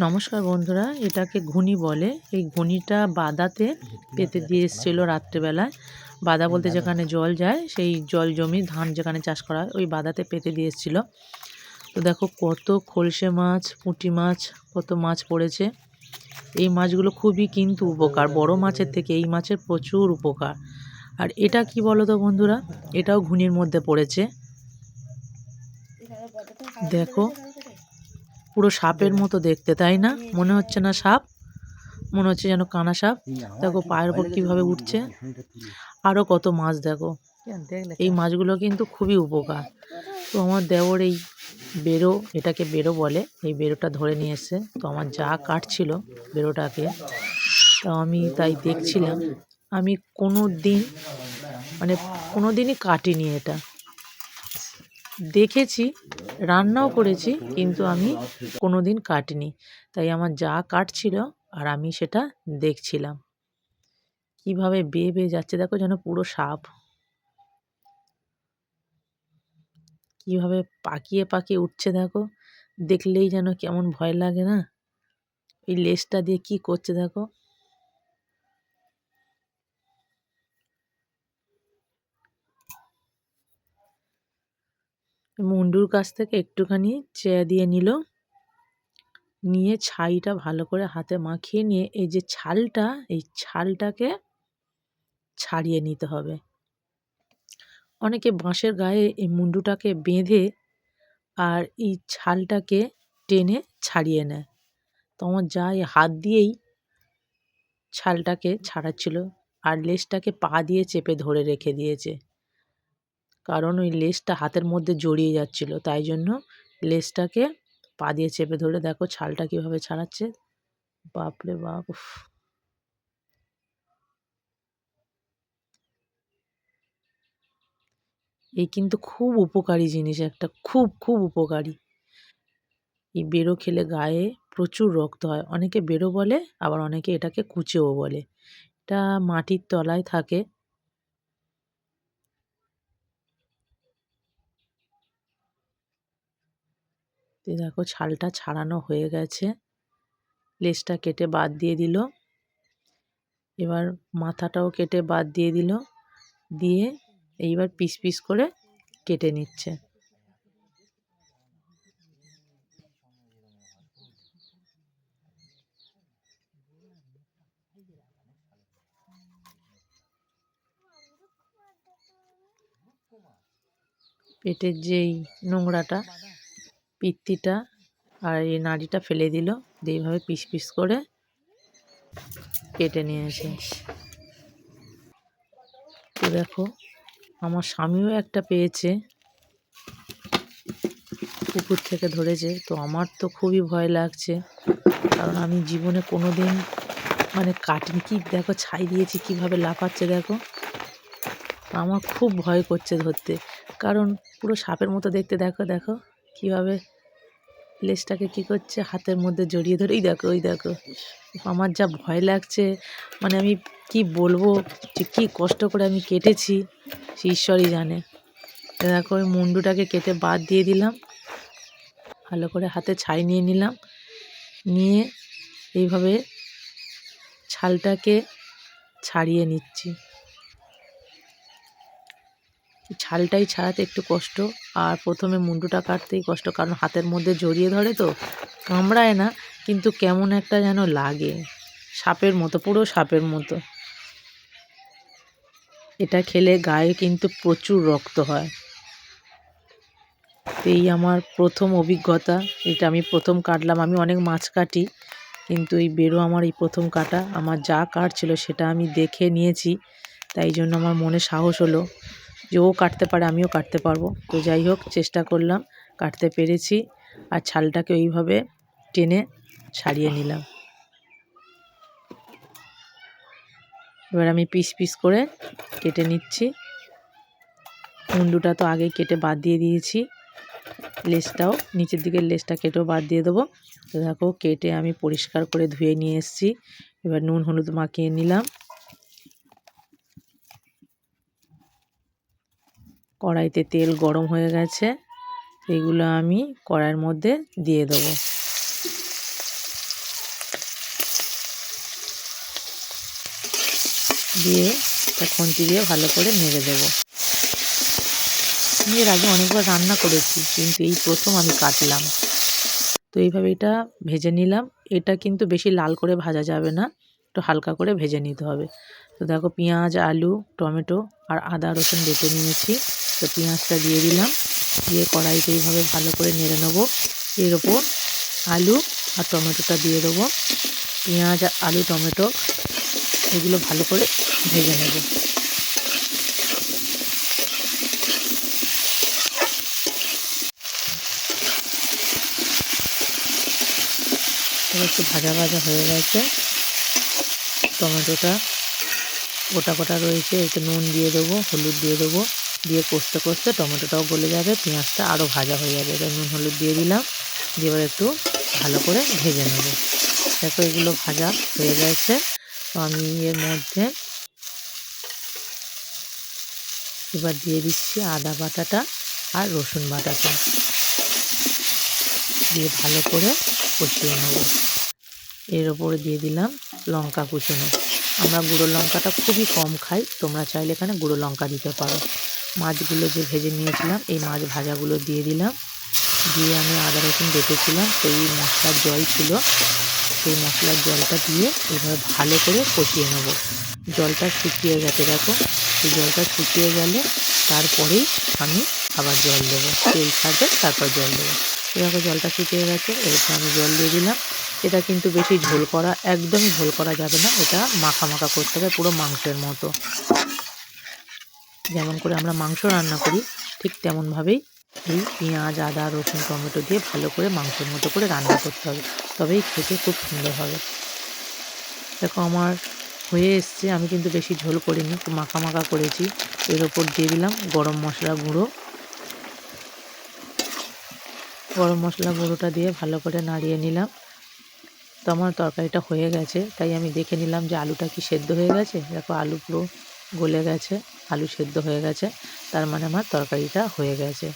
নমস্কার বন্ধুরা এটাকে ঘুনি বলে। এই ঘুনিটা বাদাতে পেতে দিয়ে এসেছিল রাত্রেবেলায়। বাদা বলতে যেখানে জল যায় সেই জল জমি ধান যেখানে চাষ করা হয় ওই বাদাতে পেতে দিয়ে এসেছিল। তো দেখো কত খলসে মাছ পুঁটি মাছ কত মাছ পড়েছে। এই মাছগুলো খুবই কিন্তু উপকার বড় মাছের থেকে এই মাছের প্রচুর উপকার। আর এটা কি বলো তো বন্ধুরা? এটাও ঘুনির মধ্যে পড়েছে। দেখো পুরো সাপের মতো দেখতে, তাই না? মনে হচ্ছে না সাপ? মনে হচ্ছে যেন কানা সাপ। দেখো পায়ের উপর কীভাবে উঠছে। আরও কত মাছ, দেখো। এই মাছগুলো কিন্তু খুবই উপকার। তো আমার দেওর এই বেরো, এটাকে বেরো বলে। এই বেরোটা ধরে নিয়ে এসছে। তো আমার যা কাটছিল বেরোটাকে, তো আমি তাই দেখছিলাম। আমি কোনো দিন মানে কোনো দিনই কাটিনি এটা। দেখেছি, রান্নাও করেছি, কিন্তু আমি কোনো দিন কাটিনি। তাই আমার যা কাটছিল আর আমি সেটা দেখছিলাম। কীভাবে বেয়ে বেয়ে যাচ্ছে দেখো যেন পুরো সাপ। কীভাবে পাকিয়ে পাকিয়ে উঠছে দেখো, দেখলেই যেন কেমন ভয় লাগে না? এই লেজটা দিয়ে কি করছে দেখো? মুন্ডুর কাছ থেকে একটুখানি চেয়া দিয়ে নিল। নিয়ে ছাইটা ভালো করে হাতে মাখিয়ে নিয়ে এই যে ছালটা, এই ছালটাকে ছাড়িয়ে নিতে হবে। অনেকে বাঁশের গায়ে এই মুন্ডুটাকে বেঁধে আর এই ছালটাকে টেনে ছাড়িয়ে নেয়। তো আমার যা এই হাত দিয়েই ছালটাকে ছাড়াচ্ছিল আর লেজটাকে পা দিয়ে চেপে ধরে রেখে দিয়েছে। কারণ ওই লেজটা হাতের মধ্যে জড়িয়ে যাচ্ছিল। তাই জন্য লেজটাকে পা দিয়ে চেপে ধরে দেখো ছালটা কীভাবে ছাড়াচ্ছে। বাপরে বাপ এই কিন্তু খুব উপকারী জিনিস একটা, খুব খুব উপকারী। এই বেরো খেলে গায়ে প্রচুর রক্ত হয়। অনেকে বেরো বলে, আবার অনেকে এটাকে কুচেও বলে। এটা মাটির তলায় থাকে। তো দেখো ছালটা ছাড়ানো হয়ে গেছে। লেজটা কেটে বাদ দিয়ে দিল। এবার মাথাটাও কেটে বাদ দিয়ে দিল। দিয়ে এইবার পিস পিস করে কেটে নিচ্ছে। পেটের যেই নোংরাটা পিত্তিটা আর এই নাড়িটা ফেলে দিল দিয়ে এইভাবে পিস পিস করে কেটে নিয়েছে তো দেখো আমার স্বামীও একটা পেয়েছে পুকুর থেকে ধরেছে তো আমার তো খুবই ভয় লাগছে কারণ আমি জীবনে কোনো দিন মানে কাটিনি কি দেখো ছাই দিয়েছি কীভাবে লাফাচ্ছে দেখো। আমার খুব ভয় করছে ধরতে কারণ পুরো সাপের মতো দেখতে দেখো দেখো। কীভাবে লেজটাকে কি করছে? হাতের মধ্যে জড়িয়ে ধরে ওই দেখো ওই দেখো। আমার যা ভয় লাগছে। মানে আমি কি বলব? যে কী কষ্ট করে আমি কেটেছি, সে ঈশ্বরই জানে। দেখো, ওই মুন্ডুটাকে কেটে বাদ দিয়ে দিলাম। ভালো করে হাতে ছাই নিয়ে নিলাম। নিয়ে এইভাবে ছালটাকে ছাড়িয়ে নিচ্ছি। ছালটাই ছাড়াতে একটু কষ্ট আর প্রথমে মুন্ডুটা কাটতেই কষ্ট, কারণ হাতের মধ্যে জড়িয়ে ধরে তো, কামড়ায় না, কিন্তু কেমন একটা যেন লাগে। সাপের মতো, পুরো সাপের মতো। এটা খেলে গায়ে কিন্তু প্রচুর রক্ত হয়। এই আমার প্রথম অভিজ্ঞতা, এটা আমি প্রথম কাটলাম। আমি অনেক মাছ কাটি, কিন্তু এই বেরো আমার এই প্রথম কাটা। আমার যা কাটছিল সেটা আমি দেখে নিয়েছি, তাই জন্য আমার মনে সাহস হলো। যে ও কাটতে পারে, আমিও কাটতে পারব। তো যাই হোক, চেষ্টা করলাম, কাটতে পেরেছি। আর ছালটাকে ওইভাবে টেনে ছাড়িয়ে নিলাম। এবার আমি পিস পিস করে কেটে নিচ্ছি। মুন্ডুটা তো আগেই কেটে বাদ দিয়ে দিয়েছি। লেজটাও নিচের দিকের লেজটা কেটেও বাদ দিয়ে দেবো। তো দেখো, কেটে আমি পরিষ্কার করে ধুয়ে নিয়ে এসেছি। এবার নুন, হলুদ মাখিয়ে নিলাম। কড়াইতে তেল গরম হয়ে গেছে, এগুলো আমি কড়াইয়ের মধ্যে দিয়ে দেব। দিয়ে খুঁটি দিয়ে ভালো করে নেড়ে দেবো। আমি এর আগে অনেকবার রান্না করেছি, কিন্তু এই প্রথম আমি কাটলাম। তো এইভাবে এটা ভেজে নিলাম। এটা কিন্তু বেশি লাল করে ভাজা যাবে না, একটু হালকা করে ভেজে নিতে হবে। তো দেখো পেঁয়াজ, আলু, টমেটো আর আদা, রসুন বেটে নিয়েছি। তো পেঁয়াজটা দিয়ে দিলাম। দিয়ে কড়াইতে এইভাবে ভালো করে নেড়ে নেব। এর ওপর আলু আর টমেটোটা দিয়ে দেবো। পেঁয়াজ, আলু, টমেটো এগুলো ভালো করে ভেজে নেব। একটু ভাজা ভাজা হয়ে গেছে। টমেটোটা গোটা গোটা রয়েছে। একটু নুন দিয়ে দেবো, হলুদ দিয়ে দেবো। দিয়ে কষতে কষতে টমেটোটাও গলে যাবে, পেঁয়াজটা আরও ভাজা হয়ে যাবে। এবার নুন, হলুদ দিয়ে দিলাম, দিয়ে এবার একটু ভালো করে ভেজে নেব। দেখো এগুলো ভাজা হয়ে গেছে। তো আমি এর মধ্যে এবার দিয়ে দিচ্ছি আদা বাটাটা আর রসুন বাটাটা। দিয়ে ভালো করে কষিয়ে নেব। এর ওপরে দিয়ে দিলাম লঙ্কা কুচনো। আমরা গুঁড়ো লঙ্কাটা খুবই কম খাই, তোমরা চাইলে এখানে গুঁড়ো লঙ্কা দিতে পারো। মাছগুলো যে ভেজে নিয়েছিলাম, এই মাছ ভাজাগুলো দিয়ে দিলাম। দিয়ে আমি আদা, রসুন বেটেছিলাম, সেই মশলার জল ছিল। সেই মশলার জলটা দিয়ে এভাবে ভালো করে কষিয়ে নেব। জলটা শুকিয়ে গেছে, দেখো। সেই জলটা শুকিয়ে গেলে তারপরেই আমি আবার জল দেবো। তেল ছাড়বে, তারপর জল দেবো। দেখো, জলটা শুকিয়ে গেছে। এরপর আমি জল দিয়ে দিলাম। এটা কিন্তু বেশি ঝোল করা, একদমই ঝোল করা যাবে না। এটা মাখা মাখা করতে হবে পুরো মাংসের মতো। যেমন করে আমরা মাংস রান্না করি, ঠিক তেমনভাবেই এই পেঁয়াজ, আদা, রসুন, টমেটো দিয়ে ভালো করে মাংসের মতো করে রান্না করতে হবে। তবেই খেতে খুব সুন্দর হবে। দেখো আমার হয়ে এসছে, আমি কিন্তু বেশি ঝোল করিনি মাখা মাখা করেছি। এর ওপর দিয়ে দিলাম গরম মশলা গুঁড়ো। গরম মশলা গুঁড়োটা দিয়ে ভালো করে নাড়িয়ে নিলাম। তো আমার তরকারিটা হয়ে গেছে, তাই আমি দেখে নিলাম যে আলুটা কি সেদ্ধ হয়ে গেছে। দেখো আলু পুরো গলে গেছে আলু সেদ্ধ হয়ে গেছে তার মানে আমার তরকারিটা হয়ে গেছে।